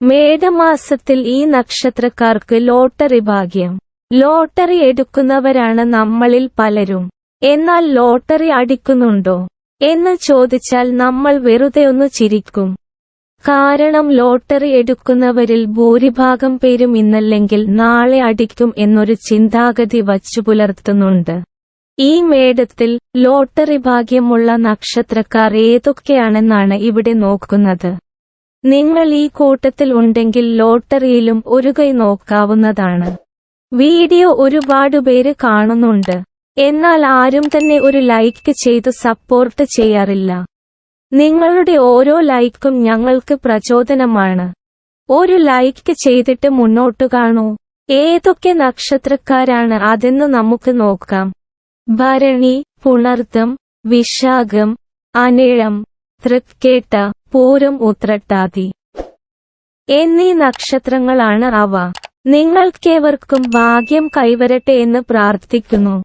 മേടമാസത്തിൽ ഈ നക്ഷത്രക്കാർക്ക് ലോട്ടറി ഭാഗ്യം. ലോട്ടറി എടുക്കുന്നവരാണ് നമ്മളിൽ പലരും. എന്നാൽ ലോട്ടറി അടിക്കുന്നുണ്ടോ? എന്ന് ചോദിച്ചാൽ നമ്മൾ വെറുതെ ഒന്ന് ചിരിക്കും. കാരണം ലോട്ടറി എടുക്കുന്നവരിൽ ഭൂരിഭാഗം പേരും ഇന്നല്ലെങ്കിൽ നാളെ അടിക്കും എന്നൊരു ചിന്താഗതി വച്ചു പുലർത്തുന്നുണ്ട്. ഈ മേടത്തിൽ ലോട്ടറി ഭാഗ്യമുള്ള നക്ഷത്രക്കാർ ഏതൊക്കെയാണെന്നാണ് ഇവിടെ നോക്കുന്നത്. നിങ്ങൾ ഈ കൂട്ടത്തിൽ ഉണ്ടെങ്കിൽ ലോട്ടറിയിലും ഒരു കൈ നോക്കാവുന്നതാണ്. വീഡിയോ ഒരുപാട് പേര് കാണുന്നുണ്ട്. എന്നാൽ ആരും തന്നെ ഒരു ലൈക്ക് ചെയ്ത് സപ്പോർട്ട് ചെയ്യാറില്ല. നിങ്ങളുടെ ഓരോ ലൈക്കും ഞങ്ങൾക്ക് പ്രചോദനമാണ്. ഒരു ലൈക്ക് ചെയ്തിട്ട് മുന്നോട്ട് കാണൂ. ഏതൊക്കെ നക്ഷത്രക്കാരാണ് അതെന്ന് നമുക്ക് നോക്കാം. ഭരണി പുണർത്തം വിശാഖം അനിഴം തൃക്കേട്ട പൂരം ഉത്രട്ടാതി. എന്നീ നക്ഷത്രങ്ങളാണ് അവ. നിങ്ങൾക്കേവർക്കും ഭാഗ്യം കൈവരട്ടെ എന്ന് പ്രാർത്ഥിക്കുന്നു.